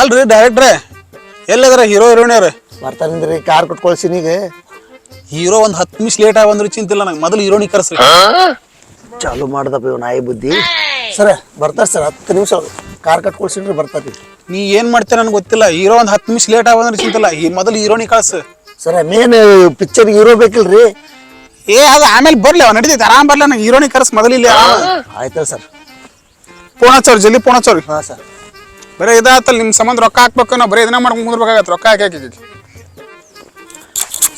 ಅಲ್ರಿ ಡೈರೆಕ್ಟ್ರೆ ಎಲ್ಲದರ? Hero ಹೀರೋಯಿನಿಯವ್ರೆ ಬರ್ತಾನಂದ್ರಿ car ಕೊಟ್ಕೊಳ್ಸಿನಿ ಈಗ. ಹೀರೋ ಒಂದ್ ಹತ್ತು ನಿಮಿಷ ಲೇಟ್ ಆಗಿ ಬಂದ್ರು ಚಿಂತಿಲ್ಲ ನಂಗೆ. ಮೊದಲು ಹೀರೋನಿ ಕರ್ಸ್ರಿ. ಚಾಲು ಮಾಡ್ದಪ್ಪ ಇವ್ ನಾಯಿ ಬುದ್ಧಿ. ಸರ ಬರ್ತಾರೆ ಸರ್ ಹತ್ತು ನಿಮಿಷ ಕಾರ್ ಕಟ್ಕೊಳ್ಸಿನ್ರಿ ಬರ್ತಾತಿ ನೀ ಏನ್ ಮಾಡ್ತೀರ ನನ್ಗೆ ಗೊತ್ತಿಲ್ಲ. ಹೀರೋ ಒಂದ್ ಹತ್ತು ನಿಮಿಷ ಲೇಟ್ ಆಗಿ ಬಂದ್ರೆ ಚಿಂತಿಲ್ಲ. ಈ ಮೊದಲು ಹೀರೋನಿ ಕಳ್ಸು. ಸರ ಮೇನ್ ಪಿಕ್ಚರ್ ಹೀರೋ ಬೇಕಿಲ್ರಿ? ಏ ಅದು ಆಮೇಲೆ ಬರ್ಲಿ ಅವ ನಡೀತೈತೆ. ಆರಾಮ್ ಬರ್ಲ ನಂಗೆ ಹೀರೋನಿ ಕರ್ಸ್ ಮೊದಲು ಇಲ್ಲಿ. ಆಯ್ತಲ್ಲ ಸರ್. ಜಲ್ಲಿ ಜಲ್ದಿ ಹಚ್ಚವ್ರಿ ಹಾ ಸರ್. ಬರೀ ಇದಾತಲ್ಲ ನಿಮ್ಮ ಸಂಬಂಧ ರೊಕ್ಕ ಹಾಕ್ಬೇಕು ನಾವು ಬರೀ ಇದನ್ನ ಮಾಡ್ಕೊಂಡು ಮುಂದ್ಬೇಕಾಗತ್ತೆ ರೊಕ್ಕ ಹಾಕಿ ಹಾಕಿ ಸರ್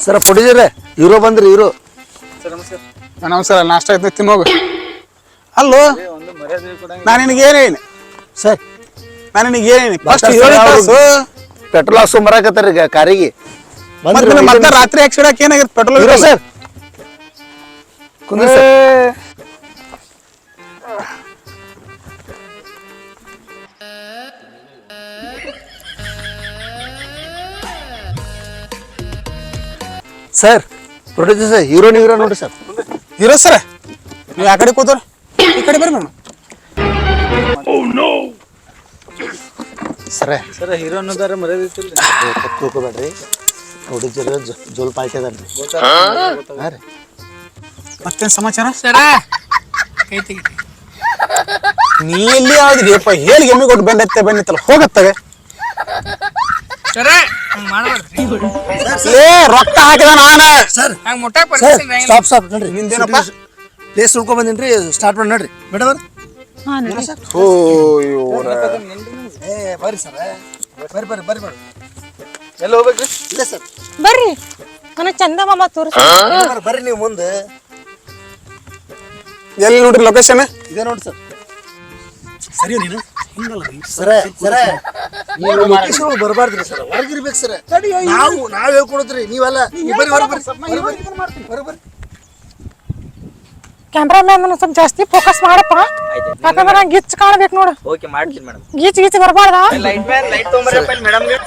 ಸರ ಪುಡಿದಿರೇ ಇರೋ ಬಂದ್ರಿ ಇರೋ. ನಮಸ್ಕಾರ. ನಾಷ್ಟ ಆಯ್ತು ತಿನ್ನೋಗ ಅಲ್ಲೋ? ನಾನು ನಿನಗೆ ಏನೇನು? ಸರ್. ನಾನು ನಿನಗೆ ಏನೇನು? ಫಸ್ಟ್ ಪೆಟ್ರೋಲ್ ಹಾಕ್ಸೋ ಬರಾಕತ್ತಾರ ಈಗ ಕಾರಿಗೆ? ಮತ್ತೆ ಮತ್ತೆ ರಾತ್ರಿ ಹಾಕ್ಸಿಡಕ್ಕೆ ಏನಾಗಿರುತ್ತೆ ಪೆಟ್ರೋಲ್ ಸರ್. ಕುಂದ್ರ ಸರ್. ಸರ್ ಪ್ರೊಡ್ಯೂಸರ್ ಸರ್ ಹೀರೋನ್ ಹೀರೋ ನೋಡ್ರಿ ಸರ್. Hero sir. ನೀವು ಆ ಕಡೆ ಕೂತವ್ರ ಈ ಕಡೆ ಬರ್ರಿ ಮೇಡಮ್. ಸರ. ಸರ್ ಹೀರೋ ಅನ್ನೋದಾರ ಮರ್ಯಾದಿತ್ತಿಲ್ಲ ತಿಳ್ಕೊಬೇಡ್ರಿ. ಪ್ರೊಡ್ಯೂಸರ್ ಜೋಲ್ ಹಾಂ ರೀ. ಮತ್ತೇನ್ ಸಮಾಚಾರ? ಸರ. ಕೈ ತೆಗಿ. ನೀ ಎಲ್ಲಿ ಆದ್ರಿ ಅಪ್ಪ ಹೇಳಿ ಎಮ್ಮಿ ಕೊಟ್ಟು ಬೆನ್ನತ್ತೆ ಬೆನ್ನಿತ್ತಲ್ಲ ಹೋಗತ್ತವೆ. ಏ ರೊಕ್ಕ ಹಾಕಿದ ನಾನ ಸರ್ ಹಂಗ್ ಮುಟ್ಟಾಕ್ ಸರ್ ಬರ್ತೀನಿ ಸ್ಟಾಪ್ ಸ್ಟಾಪ್ ನೋಡ್ರಿ ನಿಂದೇನಪ್ಪ? ಪ್ಲೇಸ್ ಉಳ್ಕೊಂಡ್ ಬಂದಿನ್ರಿ ಸ್ಟಾರ್ಟ್ ಮಾಡಿ ನೋಡ್ರಿ ಮೇಡಮ್ ಓ ಇವ್ರ. ಏ ಬರ್ರಿ ಸರ್ ಬರ್ರಿ ಬರ್ರಿ ಬರ್ರಿ ಬರ್ರಿ ಎಲ್ಲಿ ಹೋಗ್ಬೇಕ್ರಿ ಇಲ್ಲ ಸರ್ ಬರ್ರಿ ನನಗ್ ಚಂದ ಮಾಮ ತೋರಿಸ್ ಬರ್ರಿ, ಬರ್ರಿ ನೀವು ಮುಂದೆ ಎಲ್ಲಿ ನೋಡ್ರಿ ಲೊಕೇಶನ್ ಇದೇ ನೋಡಿ ಸರ್ ಸರಿ ನೀನು? ಸರ ಸರ ನೀವು ಲೊಕೇಶನ್ ಬರಬಾರ್ದ್ರಿ ಸರ್. ಹೊರಗಿರ್ಬೇಕು ಸರ್. ನಾವು ನಾವ್ ಹೇಳ್ಕೊಡತ್ರಿ ನೀವಲ್ಲ ಬರ್ರಿ. ಹೊರಗೆ ಬರ್ರಿ. ಬರ್ರಿ. ಕ್ಯಾಮ್ರಾಮ್ಯಾನ್ ಸ್ವಲ್ಪ ಜಾಸ್ತಿ ಫೋಕಸ್ ಮಾಡಪ್ಪ. ಯಾಕಂದ್ರೆ ಗಿಚ್ ಕಾಣಬೇಕು ನೋಡು. ಓಕೆ ಮಾಡ್ತೀನಿ ಮೇಡಮ್. ಗೀಚ್ ಗೀಚ್ ಬರಬಾರ್ದ? ಲೈಟ್ ಮ್ಯಾನ್ ಲೈಟ್ ತೊಗೊಂಬರಪ್ಪ ಮೇಡಮ್ಗೆ.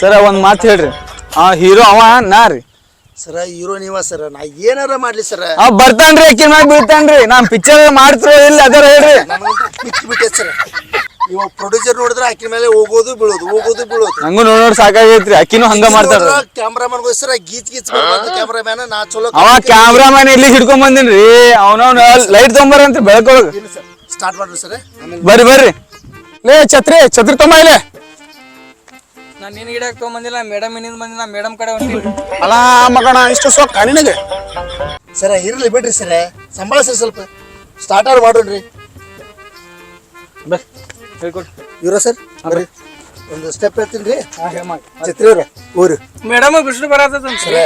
ಸರ ಒಂದ್ ಮಾತು ಹೇಳ್ರಿ. ಆ ಹೀರೋ ಅವ ನಾ ರೀ. ಸರ ಹೀರೋ ನೀವ ಸರ್ ನಾ ಏನಾರ ಮಾಡ್ಲಿ ಸರ್. ಅವ್ ಬರ್ತಾನ್ರಿ ಅಕ್ಕಿನ ಮ್ಯಾಗ ಬೀಳ್ತಾನ್ರಿ. ನಾನ್ ಪಿಕ್ಚರ್ ಮಾಡ್ತಿರೋ ಇಲ್ಲ ಅದರ ಹೇಳ್ರಿ. ನನಗಂತೂ ಬಿಟ್ಟು ಸರ್. ಇವಾಗ ಪ್ರೊಡ್ಯೂಸರ್ ನೋಡಿದ್ರೆ ಆಕಿನ ಮೇಲೆ ಹೋಗೋದು ಬೀಳೋದು ಹೋಗೋದು ಬೀಳೋದು. ನಂಗೂ ನೋಡ್ ನೋಡ್ ಸಾಕಾಗೈತ್ರಿ ಅಕ್ಕಿನೂ ಹಂಗ ಮಾಡ್ತಾರ. ಕ್ಯಾಮ್ರಾಮನ್ ಸರ ಗೀಚ್ ಗೀಚ್ ಕ್ಯಾಮ್ರಾಮ್ಯಾನ ನಾ ಚಲೋ ಅವ ಕ್ಯಾಮ್ರಾಮನ್ ಇಲ್ಲಿ ಹಿಡ್ಕೊಂಡ್ ಬಂದಿನ್ರಿ? ಅವನವ್ನ ಲೈಟ್ ತೊಂಬರಂತ ಬೆಳಕೊಳಗ್ ಸ್ಟಾರ್ಟ್ ಮಾಡ್ರಿ ಸರ್. ಬರ್ರಿ ಬರ್ರಿ. ಲೇ ಛತ್ರಿ ಛತ್ರಿ ತೊಂಬ ಇಲ್ಲೇ. ನಾನು ನಿನ್ನ ಗಿಡಕ್ಕೆ ತೊಗೊಂಬಂದಿಲ್ಲ ಮೇಡಮ್ ಇನ್ನಿಂದ ಬಂದಿಲ್ಲ ಮೇಡಮ್ ಕಡೆ ಹೊಂಟಿಲ್ಲ ಅಲ್ಲ ಮಗಣ ಇಷ್ಟು ಸೊಕ್ಕ ನಿನಗೆ? ಸರ ಇರ್ಲಿ ಬಿಡ್ರಿ ಸರ ಸಂಭಾಳಿಸ್ರಿ ಸ್ವಲ್ಪ. ಸ್ಟಾರ್ಟ್ ಆರ್ ಮಾಡೋಣ್ರಿ ಬಸ್ ಇವ್ರ ಸರ್ ಬರ್ರಿ. ಒಂದು ಸ್ಟೆಪ್ ಎತ್ತೀನಿ ರೀ. ಛತ್ರಿ ಅವ್ರ ಊರು. ಮೇಡಮ್ ಬಿಸಿಲು ಬರತ್ತದ ಸರ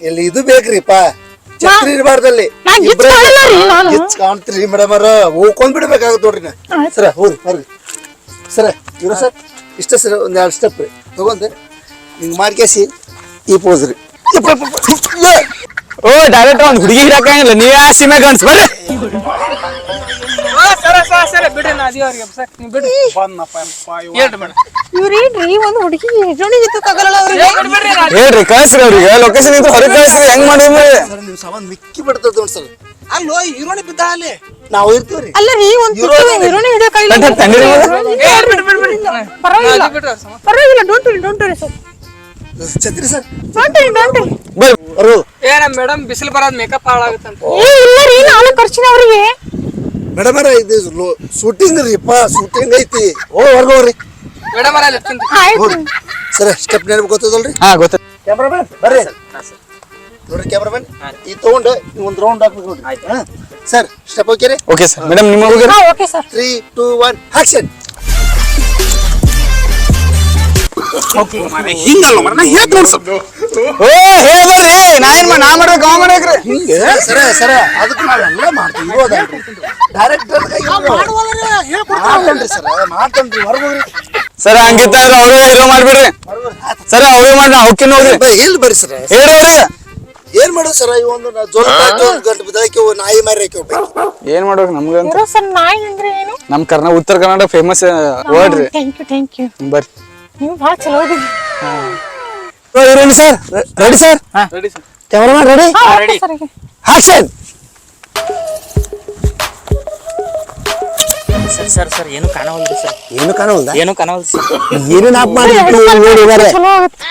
ಇಲ್ಲಿ ಇದು ಬೇಕ್ರಿಪ್ಪ? ಛತ್ರಿ ಇರಬಾರ್ದಲ್ಲಿ. ಕಾಣ್ತೀರಿ ಮೇಡಮ್ ಅವ್ರ. ಹೋಗ್ಕೊಂಡ್ ಬಿಡ್ಬೇಕಾಗತ್ತೆ ನೋಡ್ರಿ ನಾ. ಸರ ಊರು ಬರ್ರಿ. ಸರ ಇವ್ರ ಸರ್? ಇಷ್ಟ ಸರ್ ಒಂದು ಎರಡು ಸ್ಟೆಪ್ ರೀ. ತಗೊಂಡ್. ಹಿಂಗ್ ಮಾಡ್ಕೇಸಿ ಈ ಪೋಸ್ ರೀ! ಓ ಡೈರೆಕ್ಟ್ ಒಂದು ಹುಡುಗಿ ಹಾಕಂಗಿಲ್ಲ ನೀವೇ ಆ ಸೀಮೆ ಗಂಡ್ಸ್? ಬರ್ರಿ. ಹೇಳ್ರಿ ಕಳ್ಸ್ರಿ ಅವ್ರಿಗೆ. ಲೊಕೇಶನ್ ಇದ್ರೆ ಹೊರಗೆ ಕಳ್ಸ್ರಿ ಹೆಂಗ್ ಮಾಡಿದ್ರಿ ಸಾಮಾನು ನಿಮ್ ಸಾಮಾನ್ ಮಿಕ್ಕಿ ಬಿಡ್ತದ ಸರ್. ಅಲ್ಲೋ ಹೀರೋಣಿ ಬಿದ್ದ ಅಲ್ಲಿ? ನಾವು ಇರ್ತೀವ್ರಿ. ಅಲ್ಲ ರೀ ಒಂದ್ ಹೀರೋನಿ ಹಿಡಿಯೋ ಕೈ ಪರವಾಗಿಲ್ಲ. ನಾ. ಪರವಾಗಿಲ್ಲ don't worry don't worry sir. ಛತ್ರಿ sir. Don't worry don't worry ಬರ್ರಿ ಅರು. ಏ ನಮ್ಮ ಮೇಡಮ್ ಬಿಸಿಲು ಬರೋದು ಮೇಕಪ್ ಹಾಳಾಗುತ್ತಂತ. ಏ ಇಲ್ಲ ರೀ ನಾನು ಖರ್ಚಿನ ಅವರಿಗೆ. ಮೇಡಮ್ ಅರ ಇದು ಶೂಟಿಂಗ್ ರೀಪ್ಪ ಶೂಟಿಂಗ್ ಐತಿ. ಓ ಹೊರ್ಗ ಹೋಗ್ರಿ. ಮೇಡಮ್ ಅಲ್ಲಿ ಲೆಫ್ಟ್ ಸರ್ ಸ್ಟೆಪ್ ನೆನಪು ಗೊತ್ತದಲ್ರಿ? ಹಾ ಗೊತ್ತ. ಕ್ಯಾಮ್ರಾ ಬರ್ರಿ. ನೋಡ್ರಿ ಕ್ಯಾಮ್ರಾಮನ್ ಈ ತಗೊಂಡು ನೀವು ಒಂದು ರೌಂಡ್ ಹಾಕ್ಬೇಕು ನೋಡ್ರಿ ಆಯ್ತಾ. ಸರ್ ಸ್ಟೆಪ್ ಓಕೆ ರೀ? ಓಕೆ ಸರ್ ಮೇಡಮ್ ನಿಮ್ಮ ಹೋಗಿ okay sir three two one action ಹಿಂಗಲ್ಲ ಮರ ನಾ ಹೇಳ್ತೀನಿ ನೋಡ್ ಸ್ವಲ್ಪ. ಓ ಹೇಳ್ಬರ್ರಿ ನಾ ಏನ್ ಮಾ- ನಾ ಮಾಡ್ಬೇಕು ಅವ ಮಾಡ್ಬೇಕ್ರಿ ಸರ ಸರ ಅದಕ್ಕೆ ನಾವೆಲ್ಲ ಮಾಡ್ತೀವಿ. ಇರೋದಲ್ರಿ ಡೈರೆಕ್ಟರ್ ಮಾಡ್ತೇನ್ರಿ ಸರ್ ಮಾಡ್ತೇನ್ರಿ ಹೊರಗೆ ಸರ ಸರ್ ಹಂಗಿತ್ತಂದ್ರ ಅವ್ರೇ ಹೀರೋ ಮಾಡ್ಬಿಡ್ರಿ. ಸರ್ ಅವ್ರೇ ಮಾಡಿ ಹೋಗ್ರಿ. ಬ- ಎಲ್ಲಿ ಬರ್ರಿ ಸರ್. ಹೇಳ್ರಿ ಏನ್ ಮಾಡೋದು ಸರ್ ಈ ಒಂದು ಒಂದು ಗಂಟು ಬಿದ್ದಾಕಿ ನಾಯಿ ಮಾರಿ ಹಾಕಿ ಹೋಗ್ಬೇಕು. ಏನ್ ಮಾಡ್ಬೇಕು ನಮ್ಗಂತ ಇರೋ ಸರ್ ನಾಯಿ ಅಂದ್ರೆ ಏನು? ನಮ್ ಕರ್ನಾ ಉತ್ತರ ಕನ್ನಡ ಫೇಮಸ್ ವರ್ಡ್ ರೀ. ಥ್ಯಾಂಕ್ ಯು ಥ್ಯಾಂಕ್ ಯು ಬರ್ರಿ. ನೀವು ಭಾಳ ಚಲೋ ಇದೀರಿ ready sir ready sir? Ready sir. Cameraman ready action sir sir sir ಏನು ಕಾಣವಲ್ದು ಸರ್? ಏನು ಕಾಣವಲ್ದ? ಏನು ಕಾಣವಲ್ರಿ ಸರ್? ಏನೇನ್ ಆಪ್ ಮಾಡಿ ನೋಡಿ. ಚಲೋ ಆಗತ್ತೆ.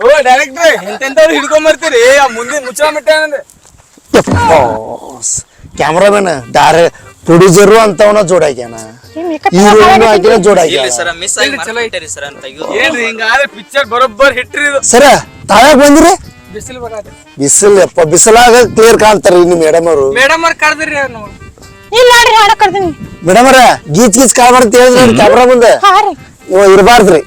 ಓ ಡೈರೆಕ್ಟ್ರೆ ಎಂತೆಂತವ್ರು ಹಿಡ್ಕೊಂಡ್ ಬರ್ತೀರಿ? ಆ ಮುಂದೆ ಮುಚ್ಚಳ ಮಿಟ್ಟ ಕ್ಯಾಮ್ರಾಮನ್ ಡಾರೆ ಪ್ರೊಡ್ಯೂಸರು ಅಂತವನ ಜೋಡಾಗ್ಯಾನ. ಹೀರೋಯಿನ್ ಹಾಕಿನ ಜೋಡಾಗ್ಯಾನ. ಇಲ್ಲ ಸರ್ ಮಿಸ್ ಆಗಿ ಚಲೋ ಮಾಡ್ಬಿಟ್ಟಿರಿ ಸರ್ ಅಂತ ತೆಗ್ದು ಏನ್ರಿ ಹಿಂಗಾದ್ರೆ ಪಿಕ್ಚರ್ ಬರೋಬ್ಬರ್ ಹಿಟ್ರಿ ಇದು. ಸರ ಬಂದ್ರಿ? ಬಿಸಿಲು ಬಿಸಿಲಾಗ ಕ್ಲಿಯರ್ ಕಾಣ್ತಾರ ಇನ್ನು ಮೇಡಮ್ ಅವರು. ಮೇಡಮ್ ಅವ್ರ ಕರ್ದ್ರಿ ಅವ್ರು ಇಲ್ಲ ನೋಡ್ರಿ ಹಾಡಕ್ ಕರ್ದೀನಿ. ಮೇಡಮ್ ಅವ್ರ ಗೀಚ್ ಗೀಚ್ ಕಾಳ್ಬಾರ್ದು ಹೇಳಿದ್ರಿ ಕ್ಯಾಮ್ರಾ ಮುಂದೆ. ಹಾ ರೀ. ನೀವು ಇರಬಾರ್ದ್ರಿ.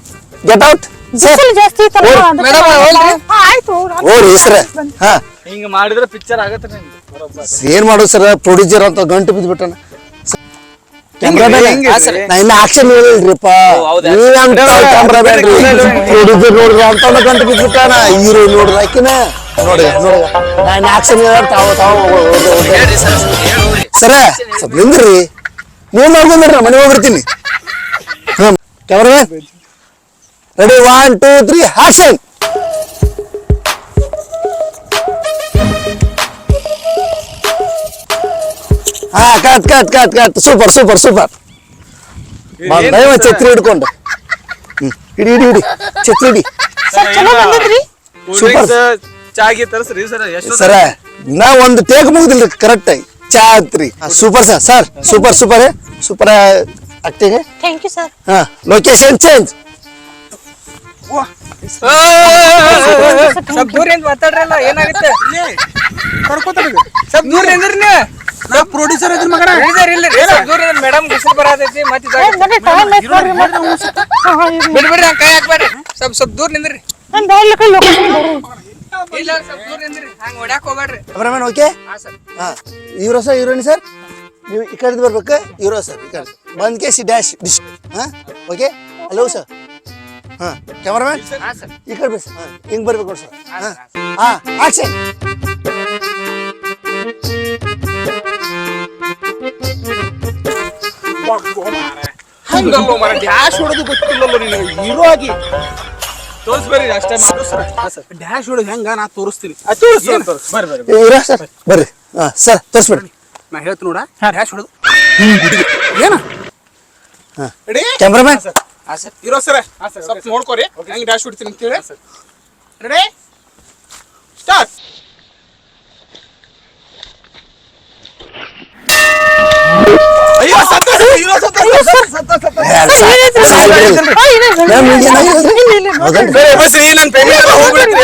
ಗೆಟ್ ಔಟ್ ಬಿಸಿಲು ಜಾಸ್ತಿ ಐತಲ್ಲ ಅದಕ್ಕೆ ಮೇಡಮ್, ಹೋಗ್ಲಿ. ಹಾ, ಆಯ್ತು ಓರಿ ಸರ ಹಾ. ಹಿಂಗ ಮಾಡಿದ್ರೆ ಪಿಕ್ಚರ್ ಆಗತ್ತೆ ನಿಮ್ದು. ಬರೋಬ್ಬರ್ ಏನ್ ಮಾಡೋದು ಸರ್ ಪ್ರೊಡ್ಯೂಸರ್ ಅಂತ ಗಂಟು ಬಿದ್ಬಿಟ್ಟನ. ಕ್ಯಾಮ್ರಾಮನ್ ಹಾ, ಸರ್? ನಾ ಇನ್ನ ಆಕ್ಷನ್ ಹೇಳಿಲ್ರಿಪ್ಪ ಹೌದಾ? ನೀವಂತ ಕ್ಯಾಮ್ರಾಮನ್ ಪ್ರೊಡ್ಯೂಸರ್ ನೋಡ್ರಿ ಅಂತ ಗಂಟು ಬಿದ್ಬಿಟ್ಟಾನ. ಹೀರೋ ನೋಡ್ರಿ ಆಕಿನ. ನೋಡಿ ನೋಡಿ. ನಾನು ಆಕ್ಷನ್ ಹೇಳ ತಾವು ತಾವು ಹೇಳ್ರಿ ಸರ್ ಹೇಳ್ರಿ. ಸರ ಸ್ವಲ್ಪ ನಿಂದ್ರಿ. ನೀವು ಮಾಡ್ಕೊಂಡ್ರಿ ಮನೆ ಹೋಗ್ಬಿಡ್ತೀನಿ ready one two three action ಹಾ cut cut cut cut super super super ದಯವ ಛತ್ರಿ ಹಿಡ್ಕೊಂಡು. ಇಡಿ ಇಡಿ ಇಡಿ ಹಿಡಿ. ಛತ್ರಿ ಇಡಿ. ಚಾಗಿ ತರಿಸ್ರಿ ಸರ್ ಎಷ್ಟು ಸರ ನಾ ಒಂದು ಟೇಕ್ ಮುಗಿದಿಲ್ರಿ ಕರೆಕ್ಟ್ ಆಗಿ. ಚಾತ್ರಿ super sir sir super super super acting thank you sir ಹಾ ಲೊಕೇಶನ್ ಚೇಂಜ್ ಸ್ವಲ್ಪ ದೂರ ಏನ್ ಮಾತಾಡ್ರಲ್ಲ ಏನಾಗುತ್ತೆ ಸ್ವಲ್ಪ ದೂರ ನಿಂದ್ರಿ ಪ್ರೊಡ್ಯೂಸರ್ ಇದ್ರ ಮಗನ ಇಲ್ಲ ಸ್ವಲ್ಪ ದೂರ ಮೇಡಮ್ ಬರತೈತಿ ಮತ್ತೆ ಕೈ ಸ್ವಲ್ಪ ಸ್ವಲ್ಪ ದೂರ ನಿಂದ್ರಿ ಇಲ್ಲ ಸ್ವಲ್ಪ ದೂರ ನಿಂದ್ರಿ ಹಂಗ ಹೊಡ್ಯಾಕ್ ಓಕೆ ಹಾ ಸರ್ ಸರ್ ಹೀರೋಯಿನ್ ಸರ್ ನೀವು ಈ ಕಡೆ ಬರ್ಬೇಕು ಹೀರೋ ಸರ್ ಈ ಬಂದ್ ಕೇಸಿ ಡ್ಯಾಶ್ ಡಿಶ್ ಹಾ ಓಕೆ ಹಲೋ ಸರ್ ಹಾ ಕ್ಯಾಮ್ರಾಮನ್ ಹಾ ಸರ್ ಈ ಕಡೆ ಬೇಸ್ ಹಾ. ಹಿಂಗ್ ಬರ್ಬೇಕು ನೋಡಿ ಸರ್ ಹಾ ಹಾ. ಆಕ್ಷನ್ ಹಂಗಲ್ಲೋ ಮರ ಡ್ಯಾಶ್ ಹೊಡೆದು ಗೊತ್ತಿಲ್ಲಲ್ಲೋ ನಿನಗೆ? ಹೀರೋ ಆಗಿ ಅಷ್ಟೇ ಮಾಡು ಸರ್ ಡ್ಯಾಶ್ ಹೊಡೆದು ಹೆಂಗ ನಾ ತೋರಿಸ್ತೀನಿ. ಬರ್ರಿ ಸರ್ ಬರ್ರಿ. ಹಾ ಸರ್ ತೋರಿಸ್ಬಿಡ್ರಿ. ನಾ ಹೇಳ್ತೀನಿ ನೋಡ. ಡ್ಯಾಶ್ ಹೊಡೆದು. ಏನ? ಹಾ. ರೆಡಿ? ಕ್ಯಾಮ್ರಾಮನ್ ಹಾ ಸರ್ ಇರೋ ಸರ ಸ್ವಲ್ಪ ನೋಡ್ಕೋರಿ ಹೆಂಗ್ ಡ್ಯಾಶ್ ಹೊಡಿತೀನಿ ಅಂತೇಳಿ ರೆಡಿ ಸ್ಟಾರ್ಟ್ ಅಯ್ಯೋ ಸತ್ತ ಹೀರೋ ಸತ್ತ ಎಲ್ಲ ಹೋಗ್ಬಿಡ್ತ್ರಿ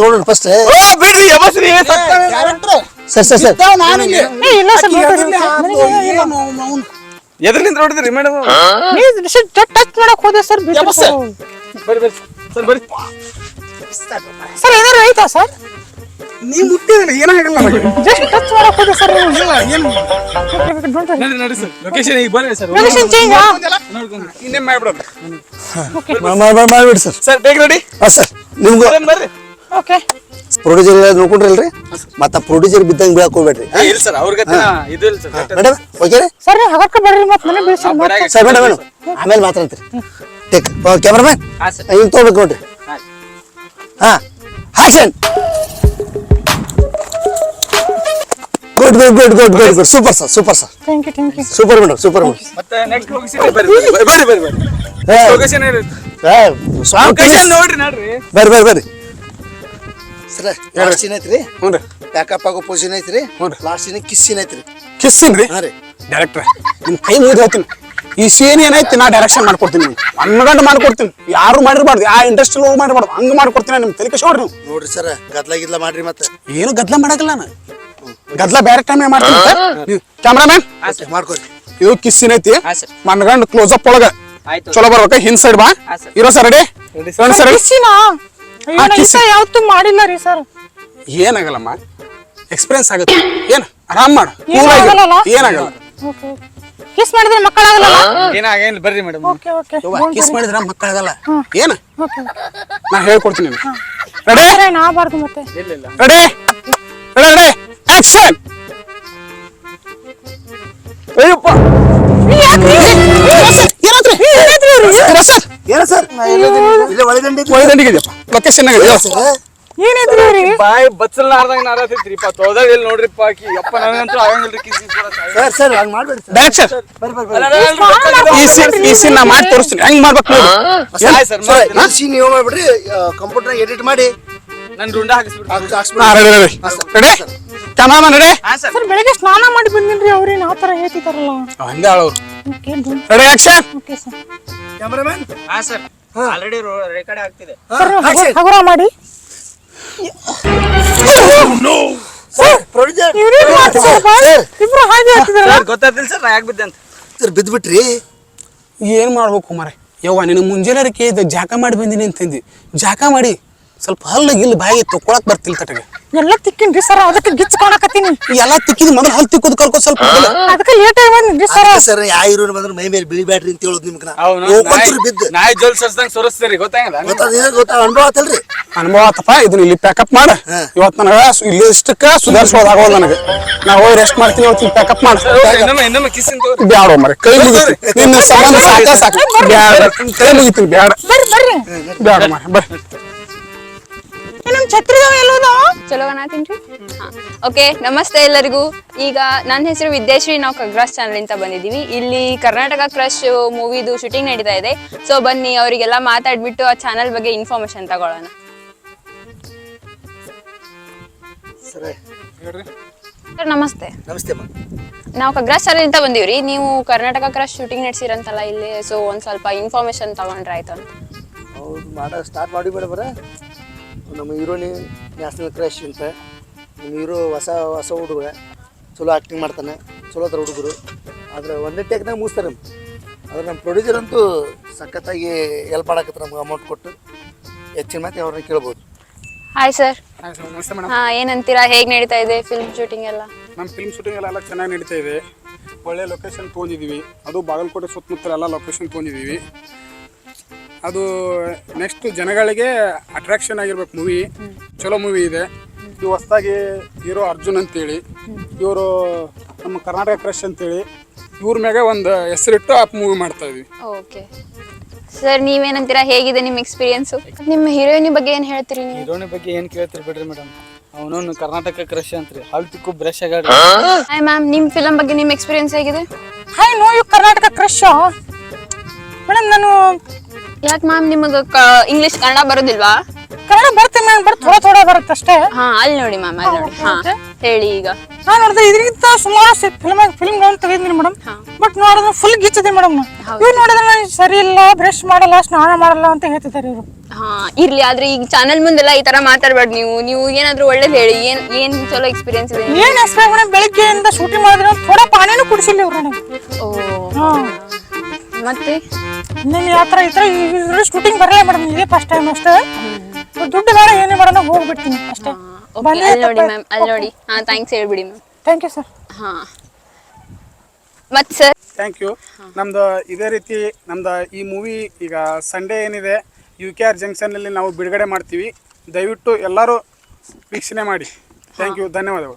ನೋಡೋಣ ಫಸ್ಟ್ ಓ ಬಿಡ್ರಿ ಸರ್ ಸರ್ ಸರ್ ನಾನು ಇಲ್ಲ ಸರ್ ಎದ್ರಲಿಂದ ನೋಡಿದ್ರಿ ಮೇಡಮ್? ಟಚ್ ಮಾಡಕ್ ಹೋದೆ ಸರ್ ಬರಿ ಬರ್ರಿ ಬರ್ರಿ ಸರ್ ಬರ್ರಿ ಸರ್ ಏನಾರು ಆಯ್ತಾ ಸರ್? ನೀವು ಮುಟ್ಟಿದ್ರೆ ಏನಾಗಲ್ಲ ಜಸ್ಟ್ ಟಚ್ ಮಾಡಕ್ ಹೋದೆ ಸರ್ ಇಲ್ಲ ಏನು? ನಡ್ರಿ ಸರ್ ಲೊಕೇಶನ್ ಈಗ ಬರ್ರಿ ಸರ್. ಲೊಕೇಶನ್ ಚೇಂಜ್ ಇನ್ನೇ ಮಾಡ್ಬಿಡೋದು? ಮಾಡ್ಬಿಡಿ ಸರ್. ಸರ್ ಬೇಗ ರೆಡಿ ಹಾಂ ಸರ್ ನಿಮ್ಗೆ ಬರ್ರಿ ಓಕೆ ಪ್ರೊಡ್ಯೂಸರ್ ನೋಡ್ಕೊಂಡ್ರಲ್ರಿ ಮತ್ತ ಪ್ರೊಡ್ಯೂಸರ್ ಬಿದ್ದಂಗ್ ಬೀಳಕ್ ಹೋಗ್ಬೇಡ್ರಿ. ಇಲ್ಲ ಸರ್ ಅವ್ರ ಗತಿ ಇದು ಇಲ್ಲ ಸರ್ ಮೇಡಮ್ ಓಕೆ ಸರ್ ಹಗಕ್ಕ ಬರ್ರಿ ಮತ್ತೆ ಮನೆ ಬೀಳ್ಸಿ ಸರ್ ಮೇಡಮ್ ಮೇಡಮ್ ಆಮೇಲೆ ಮಾತಾಡ್ತೀರಿ. ಟೇಕ್ ಕ್ಯಾಮ್ರಾಮನ್ ಹಿಂಗ್ ತಗೋಬೇಕು ನೋಡ್ರಿ. ಹಾ. Action good good good good good good super sir super sir thank you thank you super madam super madam ಮತ್ತೆ ನೆಕ್ಸ್ಟ್ ಲೊಕೇಶನ್ ಬರ್ರಿ ಬರ್ರಿ ಬರ್ರಿ ಬರ್ರಿ ಬರ್ರಿ. ಲೊಕೇಶನ್ ಲೊಕೇಶನ್ ನೋಡ್ರಿ ನೋಡ್ರಿ. ಬರ್ರಿ ಬರ್ರಿ ಬರ್ರಿ. ಸರ್ ಸೀನ್ ಐತ್ರಿ. ಹ್ಞೂ ರೀ. ಪ್ಯಾಕಪ್ ಆಗೋ ಪೊಸಿಷನ್ ಐತ್ರಿ. ಲಾಸ್ಟ್ ಸೀನ್ ಕಿಸ್ ಸೀನ್ ಐತ್ರಿ. ಕಿಸ್ಸಿನ್ ರೀ? ಹಾ ರೀ. ಡೈರೆಕ್ಟ್ರ ನಿಮ್ಮ ಕೈ ಮುಗಿದು ಹೋಗ್ತೀನಿ ಈ ಸೀನ್ ಏನೈತಿ ನಾ ಡೈರೆಕ್ಷನ್ ಮಾಡ್ಕೊಡ್ತೀನಿ ನಿಮ್ಗೆ. ಅನ್ಗಂಡು ಮಾಡ್ಕೊಡ್ತೀನಿ. ಯಾರು ಮಾಡಿರ್ಬಾರ್ದು ಆ ಇಂಡಸ್ಟ್ರಿ ಹೋಗಿ ಮಾಡಿರ್ಬಾರ್ದು ಹಂಗೆ ಮಾಡ್ಕೊಡ್ತೀನಿ ನಿಮ್ ತಲೆ ನೋಡ್ರಿ ನೀವು. ನೋಡ್ರಿ ಸರ್ ಗದ್ಲ ಗಿದ್ಲ ಮಾಡ್ರಿ ಮತ್ತೆ. ಏನು ಗದ್ಲ ಮಾಡಕ್ಕಲ್ಲ ನಾನು. ಗದ್ಲ ಬೇರೆ ಟೈಮ್ ಮಾಡ್ತೀನಿ ಕ್ಯಾಮ್ರಾಮ್ಯಾನ್ ಮಾಡ್ಕೊರಿ ಇದು ಕಿಸ್ಸಿನ ಐತಿ. ಹಾ ಸರ್. ಮನ್ಗಂಡ್ ಕ್ಲೋಸ್ ಅಪ್ ಒಳಗ. ಆಯ್ತು. ಚಲೋ ಬರ್ಬೇಕ ಹಿನ್ ಸೈಡ್ ಬಾ. ಹಾ ಸರ್. ಇರೋ ಸರ್. ರೆಡಿ ಸರ್ ಕಿಸ್ಸಿನಾ ಕಿಸ್ಸಿ. ಯಾವತ್ತೂ ಮಾಡಿಲ್ಲ ರೀ ಸರ್ ಏನಾಗಲ್ಲಮ್ಮ? ಎಕ್ಸ್ಪೀರಿಯನ್ಸ್ ಆಗುತ್ತೆ ಏನು ಆರಾಮ್ ಮಾಡು ಏನಾಗಲ್ಲ ಓಕೆ ಕಿಸ್ ಮಾಡಿದ್ರೆ ಮಕ್ಕಳಾಗಲ್ಲ ಏನಾಗೇನಿಲ್ಲ ಬರ್ರಿ ಮೇಡಮ್ ಓಕೆ ಓಕೆ ಕಿಸ್ ಮಾಡಿದ್ರೆ ಮಕ್ಕಳಾಗಲ್ಲ ಏನ ನಾ ಹೇಳ್ಕೊಡ್ತೀನಿ ರೆಡಿ ಮತ್ತೆ ರೆಡಿ ರೆಡಿ ರೆಡಿ ಆಕ್ಷನ್ ಅಯ್ಯಪ್ಪ ಏನಾತ್ರಿ ಏನ ಸರ್ ಏನ ಸರ್ ಇಲ್ಲೇ ಇದೆಯಪ್ಪ ಲೊಕೇಶನ್ ಆಗಿದೆ ಸರ್ ಏನಿದ್ರಿ ಇವ್ರಿ ಬಾಯಿ ಬಚ್ಚಲ್ನಾರ್ದಂಗ ನಾರತೈತ್ರಿಪ್ಪ ತೋದಾಗ ಇಲ್ಲಿ ನೋಡ್ರಿಪ್ಪ ಆಕಿ. ಯಪ್ಪ ನನಗಂತೂ ಆಗಂಗಿಲ್ರಿ ಕಿಸಿ ಸರ್ ಸರ್ ಹಂಗೆ ಮಾಡ್ಬೇಡಿ ಸರ್. Direction sir. ಬರ್ರಿ ಬರ್ರಿ ಈ ಸೀನ್ ಈ ಸೀನ್ ನಾ ಮಾಡಿ ತೋರಿಸ್ತೀನಿ. ಹೆಂಗ್ ಮಾಡ್ಬೇಕು ನೋಡಿ. ಸರ್ ಈ ಸೀನ್ ನೀವು ಮಾಡ್ಬಿಡ್ರಿ ಕಂಪ್ಯೂಟರ್ ಎಡಿಟ್ ಮಾಡಿ. ನನ್ ರುಂಡ ಹಾಕಿಸ್ಬಿಡ್ರಿ ready ready. Ready sir. Ready sir. Sir. ಬೆಳಿಗ್ಗೆ ಸ್ನಾನ ಮಾಡಿ ಬಂದಿನ್ರಿ ಅವ್ರೇನ್ ಆ ಥರ ಹೇಳ್ತಿದಾರಲ್ಲ? ಹಂಗೆ ಆಳವ್ರು ready action okay sir cameraman ಹಾ ಸರ್. ಆಲ್ರೆಡಿ ರೆಕಾರ್ಡ್ ಆಗ್ತಿದೆ. ಸರ್ ಹಗುರ ಮಾಡಿ. ಮಾಡ್ತಿದಾರಪ್ಪ? ಸರ್ ನಾ ಯಾಕೆ ಬಿದ್ದೆ ಅಂತ. ಸರ್ ಬಿದ್ಬಿಟ್ರಿ. ಏನ್ ಮಾಡ್ಬೇಕು ಮಾರೇ ಯವ್ವ ನಿನಗೆ ಮುಂಜಾನೆ ಕೇಳಿದ್ದೆ ಜಾಕ ಮಾಡಿ ಬಂದಿನಿ ಅಂತಂದಿ ಜಾಕ ಮಾಡಿ. ಸ್ವಲ್ಪ ಹಲ್ಲು ಇಲ್ಲಿ ಬಾಯಿ ತೊಕೊಳಕ್ ಬರ್ತಿಲ್ಲ ತಟಗೆ ಎಲ್ಲ ತಿಕ್ಕಿನ್ರಿ ಸರ್ ಅದಕ್ಕೆ ಗಿಚ್ಕೊಳಕತ್ತೀನಿ ಎಲ್ಲ ತಿಕ್ಕಿದ್ ಮೊದಲು ಹಲ್ ತಿಕ್ಕುದ್ ಕಲ್ಕೋ ಸ್ವಲ್ಪ ಅದಕ್ಕೆ ಲೇಟ್ ಆಗಿ ಬಂದ್ರಿ ಸರ್ ಸರ್ ಯಾ ಇರು ಬಂದ್ರೆ ಮೈ ಮೇಲೆ ಬಿಳಿ ಬ್ಯಾಟ್ರಿ ಅಂತ ಹೇಳೋದು ನಿಮ್ಗೆ ಹೋಗ್ಕೊಂತೀರಿ ಬಿದ್ದು ನಾಯಿ ಜೋಲ್ ಸರ್ಸ್ದಂಗ್ ಸೊರಸ್ತೀರಿ ಗೊತ್ತಾಗಲ್ಲ ಗೊತ್ತ ಇದು ಗೊತ್ತಾ ಅನುಭವ ಆತಲ್ರಿ ಅನುಭವ ಆತಪ್ಪ ಇದನ್ನ ಇಲ್ಲಿ ಪ್ಯಾಕಪ್ ಮಾಡ. ಇವತ್ತು ನನಗೆ ಇಲ್ಲಿ ಇಷ್ಟಕ್ಕ ಸುಧಾರಿಸೋದಾಗೋದು ನನಗೆ ನಾ ಹೋಗಿ ರೆಸ್ಟ್ ಮಾಡ್ತೀನಿ ಇವತ್ತು ಇಲ್ಲಿ ಪ್ಯಾಕಪ್ ಮಾಡ ಬ್ಯಾಡ ಮರ ಕೈ ಮುಗಿತೀನಿ ನಿನ್ನ ಸಂಬಂಧ ಸಾಕ ಸಾಕು ಬ್ಯಾಡ ಕೈ ಮುಗಿತೀನಿ ಬ್ಯಾಡ ಬರ್ರಿ ಬರ್ರಿ ಬ್ಯಾಡ ಮರ ಬರ್ರಿ ನಮ್ ಛತ್ರಿದವ ಎಲ್ಲೋದು? ಚಲೋ ಓಕೆ ನಮಸ್ತೆ ಎಲ್ಲರಿಗೂ. ಈಗ ನನ್ನ ಹೆಸರು ವಿದ್ಯಾಶ್ರೀ ನಾವು ಕಗ್ರಾಸ್ ಚಾನಲ್ ಅಂತ ಬಂದಿದ್ದೀವಿ. ಇಲ್ಲಿ ಕರ್ನಾಟಕ ಕ್ರಶ್ ಮೂವಿದು ಶೂಟಿಂಗ್ ನಡೀತಾ ಇದೆ. ಸೊ ಬನ್ನಿ ಅವರಿಗೆಲ್ಲ ಮಾತಾಡ್ಬಿಟ್ಟು ಆ ಚಾನಲ್ ಬಗ್ಗೆ ಇನ್ಫಾರ್ಮೇಶನ್ ತಗೊಳ್ಳೋಣ. ಸರ್. ಸರ್ ನಮಸ್ತೆ. ನಮಸ್ತೆ ನಾವು ಕಗ್ರಾಸ್ ಚಾನಲ್ ಅಂತ ಬಂದೀವ್ರಿ. ನೀವು ಕರ್ನಾಟಕ ಕ್ರಶ್ ಶೂಟಿಂಗ್ ನಡೆಸಿರಂತಲ್ಲ ಇಲ್ಲಿ ಸೊ ಒಂದ್ ಸ್ವಲ್ಪ ಇನ್ಫಾರ್ಮೇಶನ್ ತಗೊಂಡ್ರೆ ಆಯ್ತು ಅಂತ. ಹೌದು ಮಾಡ ಸ್ಟಾರ್ಟ್ ಮಾಡಿ ಬರ ನಮ್ಮ ಹೀರೋನಿ ನ್ಯಾಷನಲ್ ಕ್ರಶ್ ಅಂತ. ನಮ್ಮ ಹೀರೋ ಹೊಸ ಹೊಸ ಹುಡುಗ. ಚಲೋ ಆ್ಯಕ್ಟಿಂಗ್ ಮಾಡ್ತಾನೆ. ಚಲೋ ಥರ ಹುಡುಗರು. ಆದ್ರೆ ಒಂದೇ ಟೇಕ್ನಾಗ ಮುಗಿಸ್ತಾರೆ ಆದ್ರೆ ನಮ್ಮ ಪ್ರೊಡ್ಯೂಸರ್ ಅಂತೂ ಸಖತ್ತಾಗಿ ಹೆಲ್ಪ್ ಮಾಡಕತ್ತಾರೆ ನಮ್ಗೆ ಅಮೌಂಟ್ ಕೊಟ್ಟು. ಹೆಚ್ಚಿನ ಮಾತು ಅವ್ರನ್ನ ಕೇಳ್ಬೋದು. ಹಾಯ್ ಸರ್ ನಮಸ್ತೆ ಮೇಡಮ್ ಹಾ ಏನಂತೀರಾ? ಹೇಗೆ ನಡೀತಾ ಇದೆ ಫಿಲ್ಮ್ ಶೂಟಿಂಗ್ ಎಲ್ಲ? ನಮ್ಮ ಫಿಲ್ಮ್ ಶೂಟಿಂಗ್ ಎಲ್ಲ ಎಲ್ಲ ಚೆನ್ನಾಗಿ ನಡೀತಾ ಇದೆ. ಒಳ್ಳೆ ಲೊಕೇಶನ್ ತೊಗೊಂಡಿದ್ದೀವಿ ಅದು ಬಾಗಲಕೋಟೆ ಸುತ್ತಮುತ್ತಲ ಎಲ್ಲ ಲೊಕೇಶನ್ ತೊಗೊಂಡಿದ್ದೀವಿ ಅದು ನೆಕ್ಸ್ಟ್ ಜನಗಳಿಗೆ ಅಟ್ರಾಕ್ಷನ್ ಆಗಿರ್ಬೇಕು ಮೂವಿ ಚಲೋ ಮೂವಿ ಇದೆ. ಇವು ಹೊಸ್ದಾಗಿ ಹೀರೋ ಅರ್ಜುನ್ ಅಂತೇಳಿ. ಇವರು ನಮ್ಮ ಕರ್ನಾಟಕ ಕ್ರಶ್ ಅಂತೇಳಿ. ಇವ್ರ ಮ್ಯಾಗೆ ಒಂದು ಹೆಸರಿಟ್ಟು ಆ ಮೂವಿ ಮಾಡ್ತಾ ಇದೀವಿ. ಓಕೆ ಸರ್ ನೀವೇನಂತೀರಾ? ಹೇಗಿದೆ ನಿಮ್ಮ ಎಕ್ಸ್ಪೀರಿಯನ್ಸ್ ನಿಮ್ಮ ಹೀರೋಯಿನ್ ಬಗ್ಗೆ ಏನು ಹೇಳ್ತೀರಿ ನೀವು? ಹೀರೋನಿ ಬಗ್ಗೆ ಏನ್ ಕೇಳ್ತೀರಿ ಬಿಡ್ರಿ ಮೇಡಮ್ ಅವನು ಕರ್ನಾಟಕ ಕ್ರಶ್ ಅಂತ್ರಿ. ಹಾಲ್ ತಿಕ್ಕು ಬ್ರಷ್ ಆಗಾಡ್ರಿ ಹಾಯ್ ಮ್ಯಾಮ್ ನಿಮ್ಮ ಫಿಲಮ್ ಬಗ್ಗೆ ನಿಮ್ಮ ಎಕ್ಸ್ಪೀರಿಯನ್ಸ್ ಹೇಗಿದೆ? Hi no you Karnataka crush madam ನಾನು ಯಾಕೆ ಮ್ಯಾಮ್ ನಿಮಗೆ ಇಂಗ್ಲಿಷ್ ಕನ್ನಡ ಬರೋದಿಲ್ವಾ? ಕನ್ನಡ ಬರ್ತೀನಿ ಮ್ಯಾಮ್ ಬರ್ತ ಥೋಡ ಥೋಡ ಬರುತ್ತೆ ಅಷ್ಟೇ. ಹಾ ಅಲ್ಲಿ ನೋಡಿ ಮ್ಯಾಮ್ ಅಲ್ಲಿ ನೋಡಿ. ಹಾ ಹೇಳಿ ಈಗ. ನಾನು ನೋಡಿದ್ರೆ ಇದರಿಂದ ಸುಮಾರು ಫಿಲ್ಮ್ ಫಿಲ್ಮ್ಗಳನ್ನ ತೆಗೆದಿನಿ ಮೇಡಮ್. ಬಟ್ ನೋಡಿದ್ರೆ ಫುಲ್ ಗಿಚ್ಚಿದೆ ಮೇಡಮ್ ಇವ್ರು ನೋಡಿದ್ರೆ ನಾನು ಸರಿ ಇಲ್ಲ ಬ್ರಷ್ ಮಾಡಲ್ಲ ಸ್ನಾನ ಮಾಡಲ್ಲ ಅಂತ ಹೇಳ್ತಿದ್ದಾರೆ ಇವರು. ಹಾ ಇರ್ಲಿ ಆದ್ರೆ ಈಗ ಚಾನಲ್ ಮುಂದೆಲ್ಲ ಈ ತರ ಮಾತಾಡ್ಬೇಡಿ ನೀವು. ನೀವು ಏನಾದರೂ ಒಳ್ಳೇದು ಹೇಳಿ ಏನ್ ಏನ್ ಚಲೋ ಎಕ್ಸ್ಪೀರಿಯನ್ಸ್ ಇದೆ? ಏನ್ ಮೇಡಮ್ ಬೆಳಿಗ್ಗೆಯಿಂದ ಶೂಟಿಂಗ್ ಮಾಡಿದ್ರೆ ಥೋಡ ಪಾನಿನೂ ಕುಡಿಸಿಲ್ಲ ಇವ್ರು ನನಗೆ. ಓ. ಹಾ. ಮತ್ತೆ? ಇನ್ನೇನು ಯಾತ್ರ ಇತ್ರ ಇದ್ರ ಶೂಟಿಂಗ್ ಬರಲ್ಲ ಮೇಡಮ್ ಇದೇ ಫಸ್ಟ್ ಟೈಮ್ ಅಷ್ಟೇ. ದುಡ್ಡು ಬೇಡ ಏನೇ ಮಾಡೋಣ ಹೋಗ್ಬಿಡ್ತೀನಿ ಅಷ್ಟೇ. ಓಕೆ ಅಲ್ಲಿ ನೋಡಿ ಮ್ಯಾಮ್ ಅಲ್ಲಿ ನೋಡಿ. ಹಾಂ ಥ್ಯಾಂಕ್ಸ್ ಹೇಳ್ಬಿಡಿ ಮ್ಯಾಮ್ ಥ್ಯಾಂಕ್ ಯು ಸರ್ ಹಾ. ಮತ್ತೆ ಸರ್ ಥ್ಯಾಂಕ್ ಯು ನಮ್ದು ಇದೇ ರೀತಿ ನಮ್ದು ಈ ಮೂವಿ ಈಗ ಸಂಡೇ ಏನಿದೆ ಯು ಕೆ ಆರ್ ಜಂಕ್ಷನಲ್ಲಿ ನಾವು ಬಿಡುಗಡೆ ಮಾಡ್ತೀವಿ. ದಯವಿಟ್ಟು ಎಲ್ಲರೂ ವೀಕ್ಷಣೆ ಮಾಡಿ. ಥ್ಯಾಂಕ್ ಯು ಧನ್ಯವಾದಗಳು.